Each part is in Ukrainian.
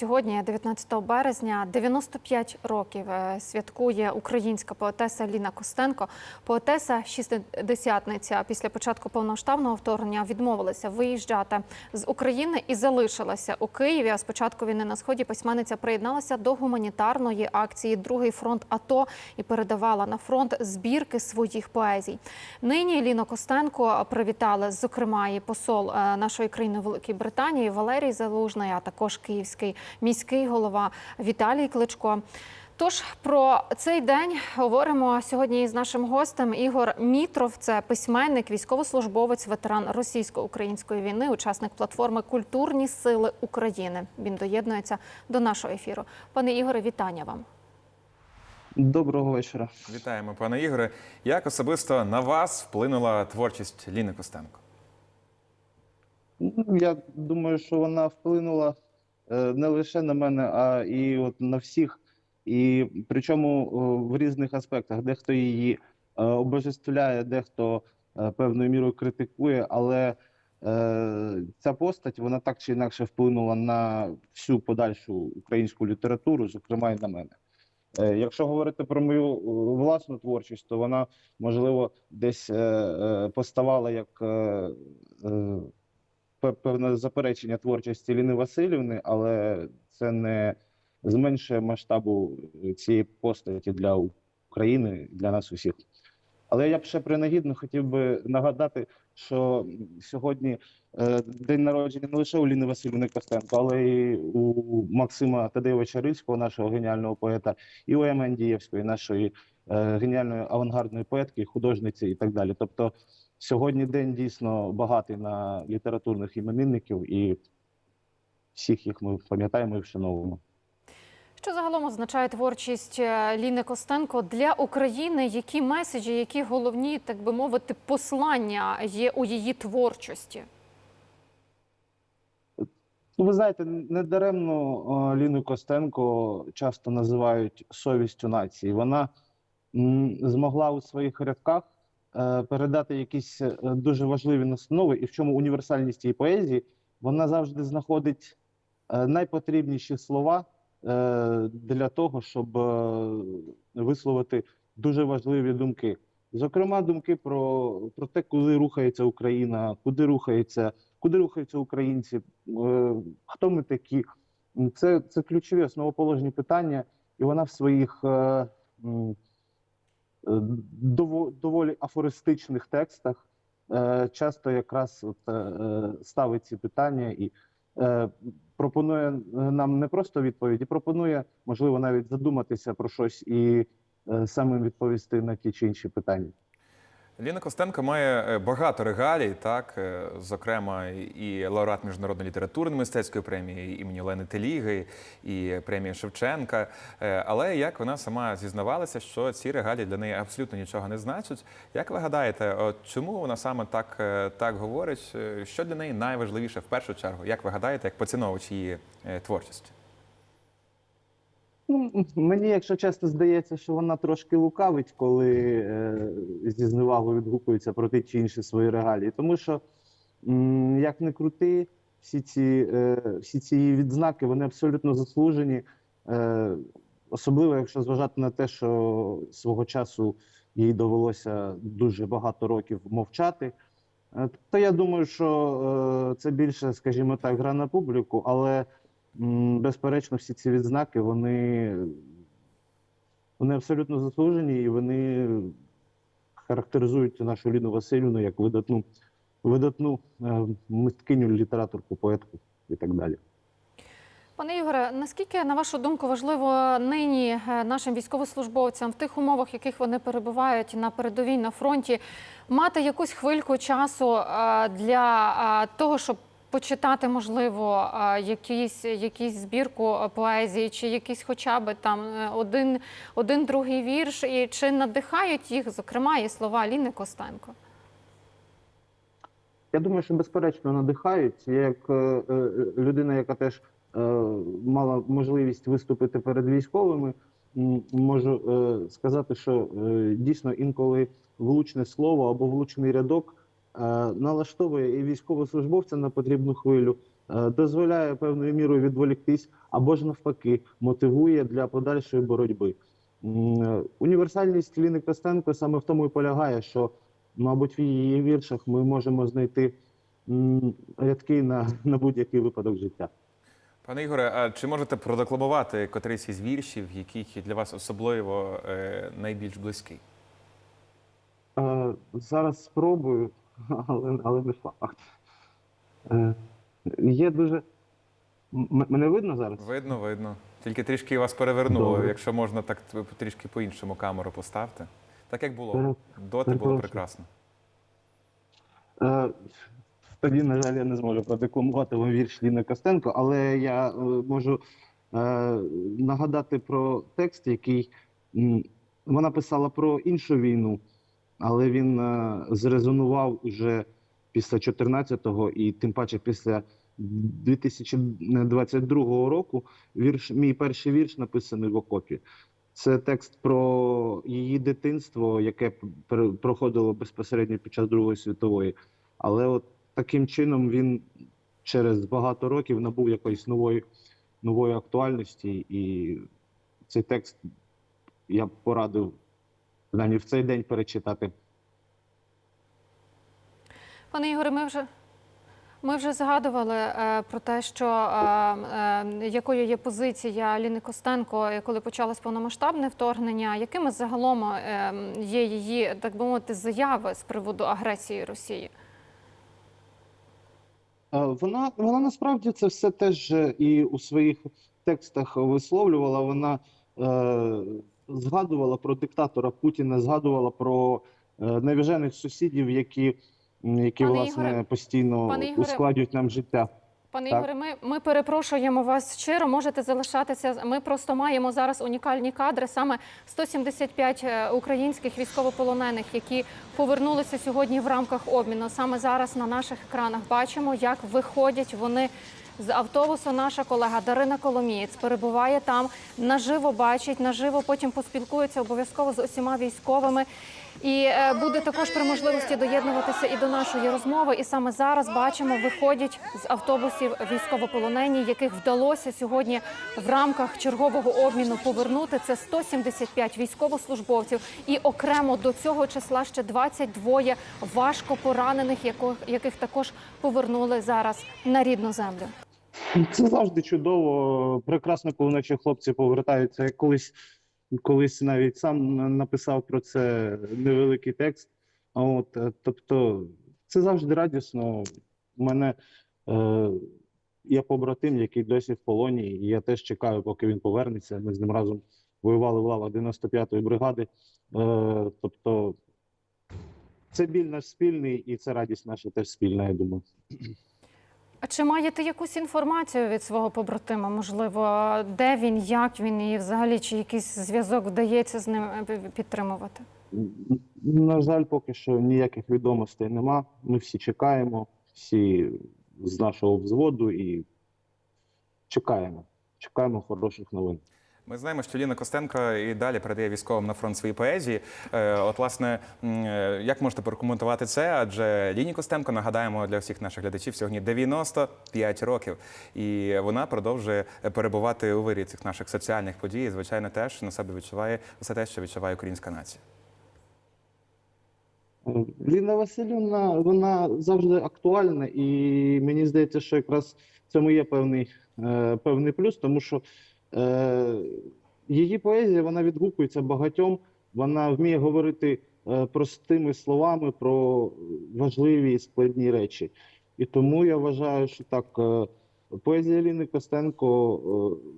Сьогодні, 19 березня, 95 років е, святкує українська поетеса Ліна Костенко. Поетеса шістдесятниця після початку повномасштабного вторгнення відмовилася виїжджати з України і залишилася у Києві. А з початку війни на сході письменниця приєдналася до гуманітарної акції Другий фронт АТО і передавала на фронт збірки своїх поезій. Нині Ліну Костенко привітали, зокрема, і посол е, нашої країни у Великій Британії Валерій Залужний, а також київський міський голова Віталій Кличко. Тож про цей день говоримо сьогодні із нашим гостем Ігор Мітров. Це письменник, військовослужбовець, ветеран російсько-української війни, учасник платформи Культурні сили України. Він доєднується до нашого ефіру. Пане Ігоре, вітання вам. Доброго вечора. Вітаємо, пане Ігоре. Як особисто на вас вплинула творчість Ліни Костенко? Ну, Я думаю, що вона вплинула не лише на мене, а і от на всіх. І причому е, в різних аспектах. Дехто її е, обожествляє, дехто е, певною мірою критикує, але е, ця постать вона так чи інакше вплинула на всю подальшу українську літературу, зокрема і на мене. Е, Якщо говорити про мою е, власну творчість, то вона можливо десь е, е, поставала як е, е, певне заперечення творчості Ліни Васильівни, але це не зменшує масштабу е, цієї постаті для України, для нас усіх. Але я б ще принагідно хотів би нагадати, що сьогодні е, день народження не лише у Ліни Васильівни Костенко, але й у Максима Тадеєвича Рильського, нашого геніального поета, і у Еми Андієвської, нашої е, геніальної авангардної поетки, художниці і так далі. Тобто сьогодні день дійсно багатий на літературних іменинників, і всіх їх ми пам'ятаємо і вшановуємо. Що загалом означає творчість е, Ліни Костенко для України? Які меседжі, які головні, так би мовити, послання є у її творчості? Ну, ви знаєте, недаремно е, Ліну Костенко часто називають совістю нації. Вона змогла у своїх рядках передати якісь е, дуже важливі настанови, і в чому універсальність її поезії, вона завжди знаходить е, найпотрібніші слова е, для того, щоб е, висловити дуже важливі думки. Зокрема, думки про, про те, куди рухається Україна, куди рухається, куди рухаються українці, е, хто ми такі. Це, це ключові основоположні питання, і вона в своїх е, е, доволі афористичних текстах е, часто якраз от, е, е, ставить ці питання і е, пропонує нам не просто відповіді, пропонує, можливо, навіть задуматися про щось і е, самим відповісти на ті чи інші питання. Ліна Костенко має е, багато регалій, так, е, зокрема, і лауреат міжнародної літературної мистецької премії імені Лени Теліги, і премії Шевченка. Е, Але як вона сама зізнавалася, що ці регалії для неї абсолютно нічого не значать. Як ви гадаєте, от чому вона саме так, так говорить? Що для неї найважливіше в першу чергу? Як ви гадаєте, як поціновувач її творчості? Ну, мені, якщо чесно, здається, що вона трошки лукавить, коли е, зі зневагою відгукується про ті чи інші свої регалії. Тому що, м, як не крути, всі ці, е, всі ці відзнаки вони абсолютно заслужені. Е, особливо, якщо зважати на те, що свого часу їй довелося дуже багато років мовчати. Е, То я думаю, що е, це більше, скажімо так, гра на публіку, але Безперечно, всі ці відзнаки вони, вони абсолютно заслужені і вони характеризують нашу Ліну Васильівну як видатну, видатну е, мисткиню, літераторку, поетку і так далі. Пане Ігоре, наскільки, на вашу думку, важливо нині е, нашим військовослужбовцям в тих умовах, в яких вони перебувають на передовій на фронті, мати якусь хвильку часу е, для того, щоб почитати, можливо, якісь, якісь збірку е, поезії, чи якийсь хоча б там е, один, один другий вірш, і чи надихають їх, зокрема, і слова Ліни Костенко? Я думаю, що безперечно надихають. Я як е, людина, яка теж мала можливість виступити перед військовими, можу сказати, що дійсно інколи влучне слово або влучний рядок налаштовує і військовослужбовця на потрібну хвилю, е, дозволяє певною мірою відволіктись, або ж навпаки, мотивує для подальшої боротьби. Е, Універсальність Ліни Костенко саме в тому і полягає, що, мабуть, в її віршах ми можемо знайти рядки на, на будь-який випадок життя. Пане Ігоре, а чи можете продекламувати котрийсь із віршів, який для вас особливо е, найбільш близький? Е, зараз спробую, але, але не факт. Е, є дуже. М- мене видно зараз? Видно, видно. Тільки трішки вас перевернуло. Добре. Якщо можна, так т- трішки по-іншому камеру поставте. Так як було. Пере- Доти було перепрошую. прекрасно. Е, тоді, на жаль, я не зможу продекламувати вам вірш Ліни Костенко, але я е, можу е, нагадати про текст, який м, вона писала про іншу війну, але він е, зрезонував уже після 14-го і тим паче після 2022 року. Вірш, мій перший вірш написаний в окопі. Це текст про її дитинство, яке проходило безпосередньо під час Другої світової. Але от таким чином він через багато років набув якоїсь нової, нової актуальності, і цей текст я б порадив принаймні в цей день перечитати. Пане Ігоре, ми вже. Ми вже згадували е, про те, що е, е, якою є позиція Ліни Костенко, коли почалось повномасштабне вторгнення. Якими загалом е, є її, так би мовити, заяви з приводу агресії Росії? Е, Вона, вона насправді це все теж е, і у своїх текстах висловлювала. Вона е, згадувала про диктатора Путіна, згадувала про е, навіжених сусідів, які, які Пане власне Ігоре, постійно пане ускладнюють нам життя. Пане Так. Ігоре, ми, ми перепрошуємо вас щиро. Можете залишатися. Ми просто маємо зараз унікальні кадри. Саме 175 е, українських військовополонених, які повернулися сьогодні в рамках обміну. Саме зараз на наших екранах бачимо, як виходять вони. З автобусу наша колега Дарина Коломієць перебуває там, наживо бачить, наживо потім поспілкується обов'язково з усіма військовими. І е, буде також при можливості доєднуватися і до нашої розмови. І саме зараз бачимо, виходять з автобусів військовополонені, яких вдалося сьогодні в рамках чергового обміну повернути. Це 175 військовослужбовців, і окремо до цього числа ще 22 важко поранених, яких також повернули зараз на рідну землю. Це завжди чудово. Прекрасно, коли наші хлопці повертаються. Я колись, колись навіть сам написав про це невеликий текст. От, е, тобто, це завжди радісно. У мене е, є побратим, який досі в полоні, і я теж чекаю, поки він повернеться. Ми з ним разом воювали в лавах 95-ї бригади. Е, тобто, це біль наш спільний, і це радість наша теж спільна, я думаю. А чи маєте якусь інформацію від свого побратима? Можливо, де він, як він, і взагалі чи якийсь зв'язок вдається з ним е, підтримувати? На жаль, поки що ніяких відомостей нема. Ми всі чекаємо, всі з нашого взводу і чекаємо. Чекаємо хороших новин. Ми знаємо, що Ліна Костенко і далі передає військовим на фронт свої поезії. Е, От, власне, е, як можете прокоментувати це? Адже Ліні Костенко, нагадаємо для всіх наших глядачів, сьогодні 95 років, і вона продовжує перебувати у вирі цих наших соціальних подій. І, звичайно, теж на себе відчуває все те, що відчуває українська нація. Ліна Васильівна, вона завжди актуальна, і мені здається, що якраз в цьому є певний, е, певний плюс, тому що її поезія вона відгукується багатьом, вона вміє говорити е, простими словами про важливі і складні речі. І тому я вважаю, що так, е, поезія Ліни Костенко е,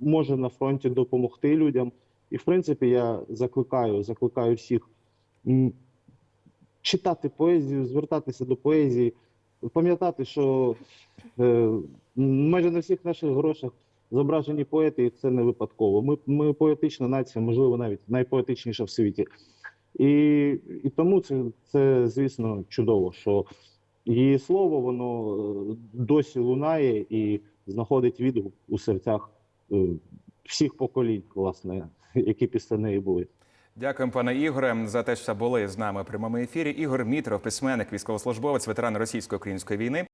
може на фронті допомогти людям. І, в принципі, я закликаю, закликаю всіх. читати поезію, звертатися до поезії, пам'ятати, що е, майже на всіх наших грошах зображені поети, і це не випадково. Ми, ми поетична нація, можливо, навіть найпоетичніша в світі. І, і тому це, це, звісно, чудово, що її слово воно е, досі лунає і знаходить відгук у серцях е, всіх поколінь, власне, які після неї були. Дякуємо, пане Ігоре, за те, що були з нами в прямому ефірі. Ігор Мітров, письменник, військовослужбовець, ветеран російсько-української війни.